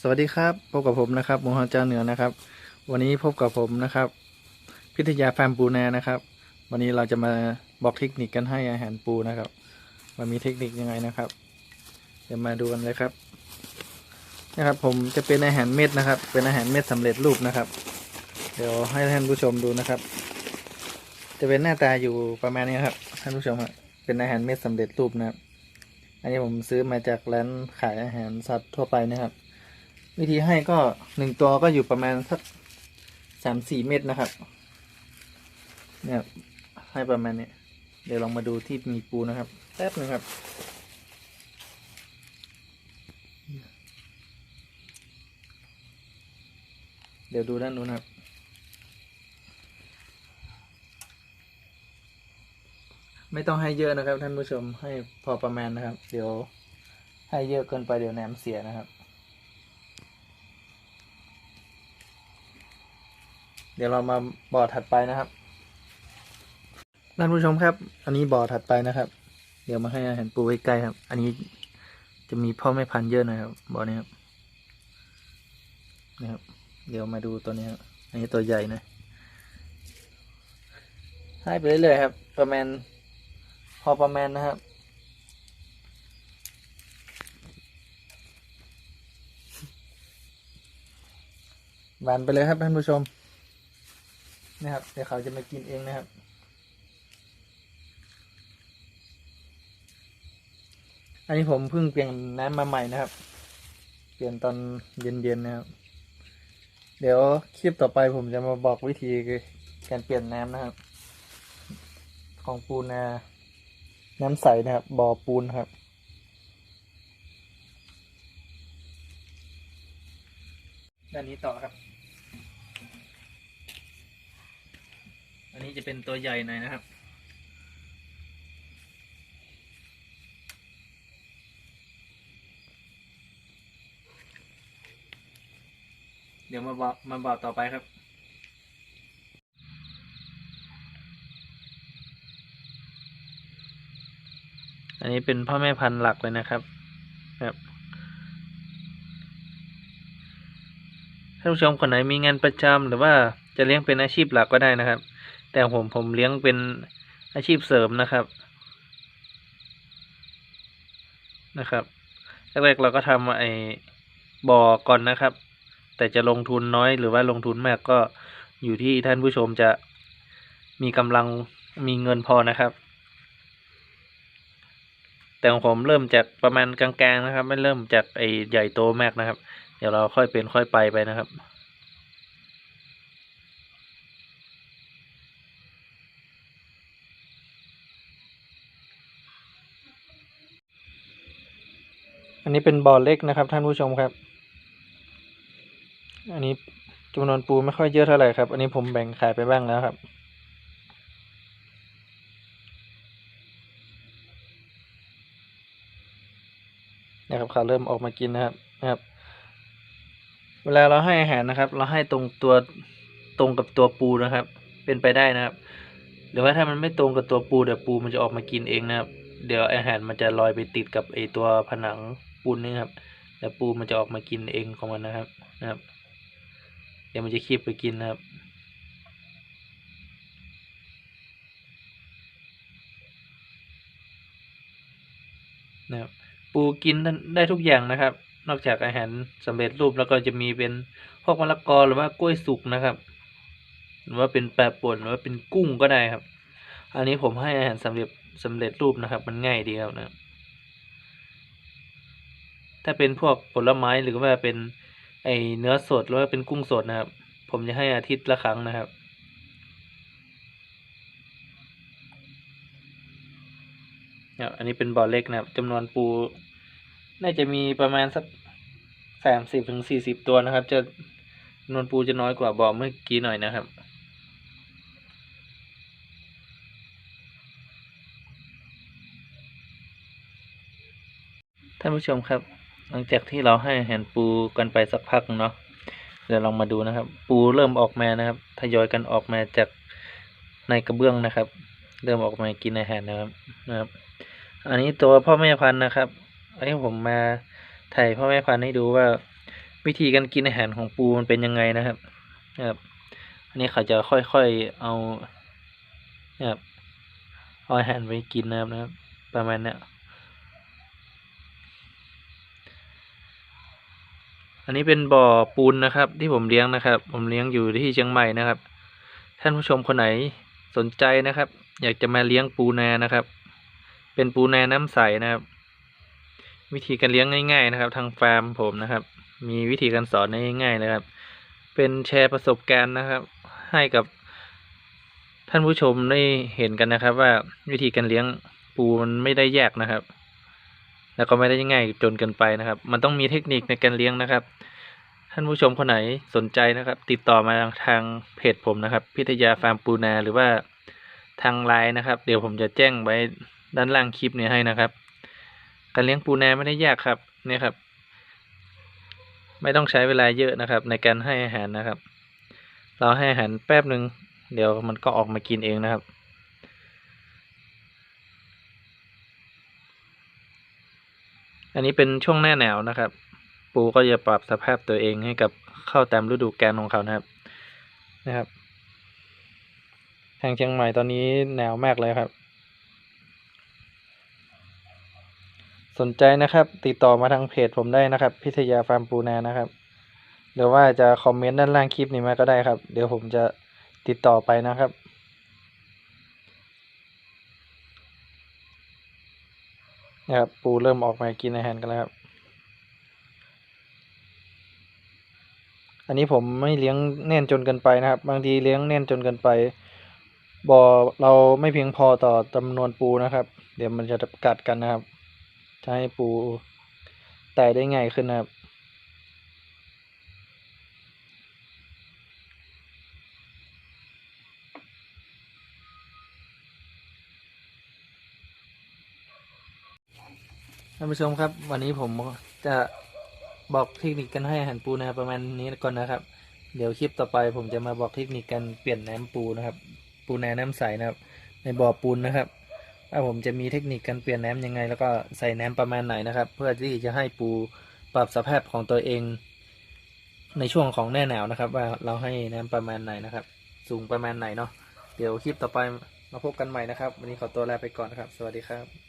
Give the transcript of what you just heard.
สวัสดีครับพบกับผมนะครับมงคลเจ้าเหนือนะครับ วันนี้พบกับผมนะครับ พิทยาแฟมปูนานะครับ วันนี้เราจะมาบอกเทคนิคกันให้อาหารปูนะครับมันมีเทคนิคยังไงนะครับเดี๋ยวมาดูกันเลยครับ นะครับ ผมจะเป็นอาหารเม็ดนะครับ เป็นอาหารเม็ดสำเร็จรูปนะครับ เดี๋ยวให้ท่านผู้ชมดูนะครับ จะเป็นหน้าตาอยู่ประมาณนี้ครับท่านผู้ชมครับเป็นอาหารเม็ดสำเร็จรูปนะครับ อันนี้ผมซื้อมาจากร้านขายอาหารสัตว์ทั่วไปนะครับ วิธีให้ก็หนึ่งตัวก็อยู่ประมาณสักสามสี่เม็ดนะครับ เนี่ยให้ประมาณนี้เดี๋ยวลองมาดูที่มีปูนะครับแป๊บนึงครับเดี๋ยวดูด้านนู้นครับ ไม่ต้องให้เยอะนะครับท่านผู้ชมให้พอประมาณนะครับ เดี๋ยวให้เยอะเกินไปเดี๋ยวแหนมเสียนะครับ เดี๋ยวเรามาบ่อถัดไปนะครับท่านผู้ชมครับ อันนี้บ่อถัดไปนะครับ เดี๋ยวมาให้อาหารปูใกล้ๆครับ อันนี้จะมีพ่อแม่พันธุ์เยอะนะครับบ่อนี้ครับนะครับ เดี๋ยวมาดูตัวนี้ครับอันนี้ตัวใหญ่นะให้ไปเรื่อยๆครับ ประมาณพอประมาณนะครับหวานไปเลยครับท่านผู้ชม นะครับเดี๋ยวเขาจะมากินเองนะครับ อันนี้ผมเพิ่งเปลี่ยนน้ำมาใหม่นะครับ เปลี่ยนตอนเย็นๆนะครับ เดี๋ยวคลิปต่อไปผมจะมาบอกวิธีการเปลี่ยนน้ำนะครับ ของปูนาน้ำใสนะครับบ่อปูนครับด้านนี้ต่อครับ อันนี้จะเป็นตัวใหญ่หน่อยนะครับ เดี๋ยวมาบอกมาบอกต่อไปครับอันนี้เป็นพ่อแม่พันธุ์หลักเลยนะครับครับท่านผู้ชมคนไหนมีงานประจำหรือว่าจะเลี้ยงเป็นอาชีพหลักก็ได้นะครับ แต่ผมผมเลี้ยงเป็นอาชีพเสริมนะครับ นะครับแรกๆเราก็ทำไอ้บ่อก่อนนะครับ แต่จะลงทุนน้อยหรือว่าลงทุนมากก็อยู่ที่ท่านผู้ชมจะมีกำลังมีเงินพอนะครับ แต่ของผมเริ่มจากประมาณกลางๆนะครับ ไม่เริ่มจากไอ้ใหญ่โตมากนะครับ เดี๋ยวเราค่อยเป็นค่อยไปไปนะครับ อันนี้เป็นบ่อเล็กนะครับ ท่านผู้ชมครับ อันนี้จำนวนปูไม่ค่อยเยอะเท่าไหร่ครับ อันนี้ผมแบ่งขายไปบ้างแล้วครับ นะครับเขาเริ่มออกมากินนะครับนะครับ เวลาเราให้อาหารนะครับ เราให้ตรงตัวตรงกับตัวปูนะครับ เป็นไปได้นะครับ หรือว่าถ้ามันไม่ตรงกับตัวปูเดี๋ยวปูมันจะออกมากินเองนะครับ เดี๋ยวอาหารมันจะลอยไปติดกับไอตัวผนัง ปูนนี่ครับ แล้วปูมันจะออกมากินเองของมันนะครับนะครับ เดี๋ยวมันจะคีบไปกินนะครับนะครับปูกินได้ทุกอย่างนะครับ นอกจากอาหารสำเร็จรูปแล้วก็จะมีเป็นพวกมะละกอหรือว่ากล้วยสุกนะครับ หรือว่าเป็นแปรป่นหรือว่าเป็นกุ้งก็ได้ครับ อันนี้ผมให้อาหารสำเร็จสำเร็จรูปนะครับ มันง่ายดีครับนะครับ ถ้าเป็นพวกผลไม้หรือว่าเป็นไอเนื้อสดหรือว่าเป็นกุ้งสดนะครับ ผมจะให้อาทิตย์ละครั้งนะครับครับอันนี้เป็นบ่อเล็กนะครับจำนวนปู น่าจะมีประมาณสักสามสิบถึงสี่สิบตัวนะครับ จะจำนวนปูจะน้อยกว่าบ่อเมื่อกี้หน่อยนะครับ ท่านผู้ชมครับ หลังจากที่เราให้อาหารปูกันไปสักพักเนาะเดี๋ยวลองมาดูนะครับ ปูเริ่มออกมานะครับทยอยกันออกมาจากในกระเบื้องนะครับ เริ่มออกมากินอาหารนะครับนะครับ อันนี้ตัวพ่อแม่พันธุ์นะครับอันนี้ผมมาถ่ายพ่อแม่พันธุ์ให้ดูว่า วิธีการกินอาหารของปูมันเป็นยังไงนะครับนะครับ อันนี้เขาจะค่อยๆเอานะครับเอาอาหารไปกินนะครับนะครับ ประมาณเนี้ย อันนี้เป็นบ่อปูนนะครับ ที่ผมเลี้ยงนะครับ ผมเลี้ยงอยู่ที่เชียงใหม่นะครับ ท่านผู้ชมคนไหนสนใจนะครับ อยากจะมาเลี้ยงปูนานะครับ เป็นปูนาน้ำใสนะครับ วิธีการเลี้ยงง่าย ๆ นะครับ ทางฟาร์มผมนะครับ มีวิธีการสอนง่ายๆนะครับ เป็นแชร์ประสบการณ์นะครับ ให้กับท่านผู้ชมได้เห็นกันนะครับ ว่าวิธีการเลี้ยงปูมันไม่ได้ยากนะครับ แล้วก็ไม่ได้ง่ายจนเกินไปนะครับ มันต้องมีเทคนิคในการเลี้ยงนะครับ ท่านผู้ชมคนไหนสนใจนะครับ ติดต่อมาทางเพจผมนะครับ พิทยาฟาร์มปูนาหรือว่าทางไลน์นะครับ เดี๋ยวผมจะแจ้งไว้ด้านล่างคลิปนี้ให้นะครับ การเลี้ยงปูนาไม่ได้ยากครับเนี่ยครับ ไม่ต้องใช้เวลาเยอะนะครับ ในการให้อาหารนะครับ เราให้อาหารแป๊บหนึ่งเดี๋ยวมันก็ออกมากินเองนะครับ อันนี้เป็นช่วงหน้าหนาวนะครับ ปูก็จะปรับสภาพตัวเองให้กับเข้าตามฤดูกาลของเขานะครับนะครับ ทางเชียงใหม่ตอนนี้หนาวมากเลยครับ สนใจนะครับ ติดต่อมาทางเพจผมได้นะครับ พิทยาฟาร์มปูนานะครับหรือว่าจะคอมเมนต์ด้านล่างคลิปนี้มาก็ได้ครับ เดี๋ยวผมจะติดต่อไปนะครับ นะครับปูเริ่มออกมากินอาหารกันแล้วครับ อันนี้ผมไม่เลี้ยงแน่นจนเกินไปนะครับ บางทีเลี้ยงแน่นจนเกินไปบ่อเราไม่เพียงพอต่อจำนวนปูนะครับ เดี๋ยวมันจะกัดกันนะครับจะให้ปูแต่ได้ง่ายขึ้นนะครับ ท่านผู้ชมครับ วันนี้ผมจะบอกเทคนิคการให้อาหารปูนาประมาณนี้ก่อนนะครับ เดี๋ยวคลิปต่อไป ผมจะมาบอกเทคนิคการเปลี่ยนน้ำปูนะครับ ปูนาน้ำใสนะครับ ในบ่อปูนนะครับว่าผมจะมีเทคนิคการเปลี่ยนน้ำยังไง แล้วก็ใส่น้ำประมาณไหนนะครับ เพื่อที่จะให้ปูปรับสภาพของตัวเอง ในช่วงของหน้าหนาวนะครับ ว่าเราให้น้ำประมาณไหนนะครับ สูงประมาณไหนเนาะเดี๋ยวคลิปต่อไปมาพบกันใหม่นะครับ วันนี้ขอตัวลาไปก่อนนะครับ สวัสดีครับ